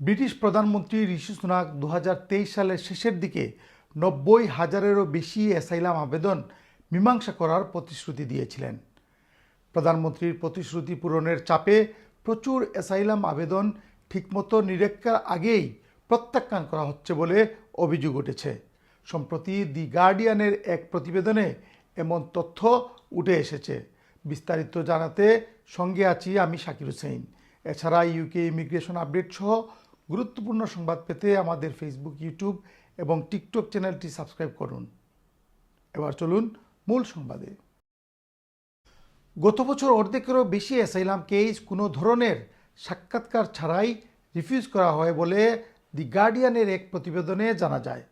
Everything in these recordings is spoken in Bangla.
ব্রিটিশ প্রধানমন্ত্রী ঋষি সুনাক দু হাজার তেইশ সালের শেষের দিকে নব্বই হাজারেরও বেশি অ্যাসাইলাম আবেদন মীমাংসা করার প্রতিশ্রুতি দিয়েছিলেন। প্রধানমন্ত্রীর প্রতিশ্রুতি পূরণের চাপে প্রচুর অ্যাসাইলাম আবেদন ঠিকমতো নিরীক্ষার আগেই প্রত্যাখ্যান করা হচ্ছে বলে অভিযোগ উঠেছে। সম্প্রতি দি গার্ডিয়ানের এক প্রতিবেদনে এমন তথ্য উঠে এসেছে। বিস্তারিত জানাতে সঙ্গে আছি আমি শাকির হুসেইন এছাড়া ইউকে ইমিগ্রেশন আপডেট সহ গুরুত্বপূর্ণ সংবাদ পেতে আমাদের ফেসবুক ইউটিউব এবং টিকটক চ্যানেলটি সাবস্ক্রাইব করুন। এবার চলুন মূল সংবাদে। গত বছর অর্ধেকেরও বেশি অ্যাসাইলাম কেস কোনো ধরনের সাক্ষাৎকার ছাড়াই রিফিউজ করা হয় বলে দি গার্ডিয়ানের এক প্রতিবেদনে জানা যায়,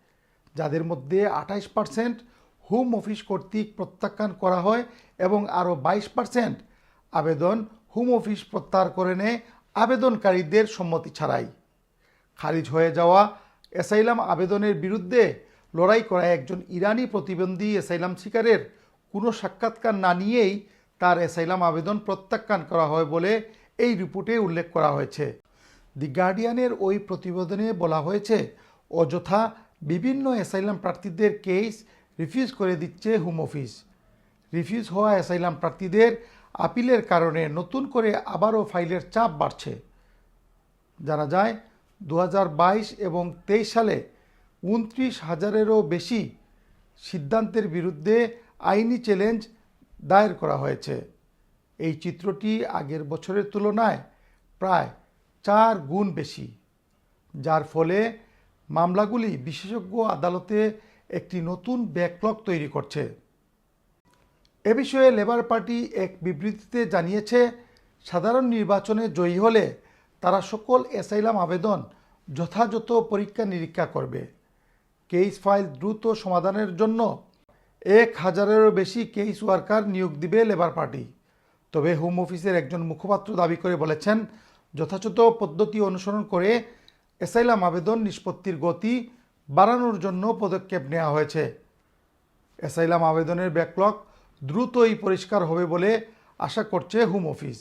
যাদের মধ্যে আঠাইশ পার্সেন্ট হোম অফিস কর্তৃক প্রত্যাখ্যান করা হয় এবং আরও বাইশ পার্সেন্ট আবেদন হোম অফিস প্রত্যাহার করে নেয় আবেদনকারীদের সম্মতি ছাড়াই। খারিজ হয়ে যাওয়া অ্যাসাইলাম আবেদনের বিরুদ্ধে লড়াই করা একজন ইরানি প্রতিবন্ধী অ্যাসাইলাম শিকারের কোনো সাক্ষাৎকার না নিয়েই তার অ্যাসাইলাম আবেদন প্রত্যাখ্যান করা হয় বলে এই রিপোর্টে উল্লেখ করা হয়েছে। দি গার্ডিয়ানের ওই প্রতিবেদনে বলা হয়েছে, অযথা বিভিন্ন অ্যাসাইলাম প্রার্থীদের কেস রিফিউজ করে দিচ্ছে হোম অফিস। রিফিউজ হওয়া অ্যাসাইলাম প্রার্থীদের আপিলের কারণে নতুন করে আবারও ফাইলের চাপ বাড়ছে। জানা যায় দু হাজার বাইশ এবং তেইশ সালে উনত্রিশ হাজারেরও বেশি সিদ্ধান্তের বিরুদ্ধে আইনি চ্যালেঞ্জ দায়ের করা হয়েছে। এই চিত্রটি আগের বছরের তুলনায় প্রায় চার গুণ বেশি, যার ফলে মামলাগুলি বিশেষজ্ঞ আদালতে একটি নতুন ব্যাকলগ তৈরি করছে। এ বিষয়ে লেবার পার্টি এক বিবৃতিতে জানিয়েছে, সাধারণ নির্বাচনে জয়ী হলে তারা সকল অ্যাসাইলাম আবেদন যথাযথ পরীক্ষা নিরীক্ষা করবে। কেস ফাইল দ্রুত সমাধানের জন্য এক হাজারেরও বেশি কেস ওয়ার্কার নিয়োগ দিবে লেবার পার্টি। তবে হোম অফিসের একজন মুখপাত্র দাবি করে বলেছেন, যথাযথ পদ্ধতি অনুসরণ করে অ্যাসাইলাম আবেদন নিষ্পত্তির গতি বাড়ানোর জন্য পদক্ষেপ নেওয়া হয়েছে। অ্যাসাইলাম আবেদনের ব্যাকলগ দ্রুতই পরিষ্কার হবে বলে আশা করছে হোম অফিস।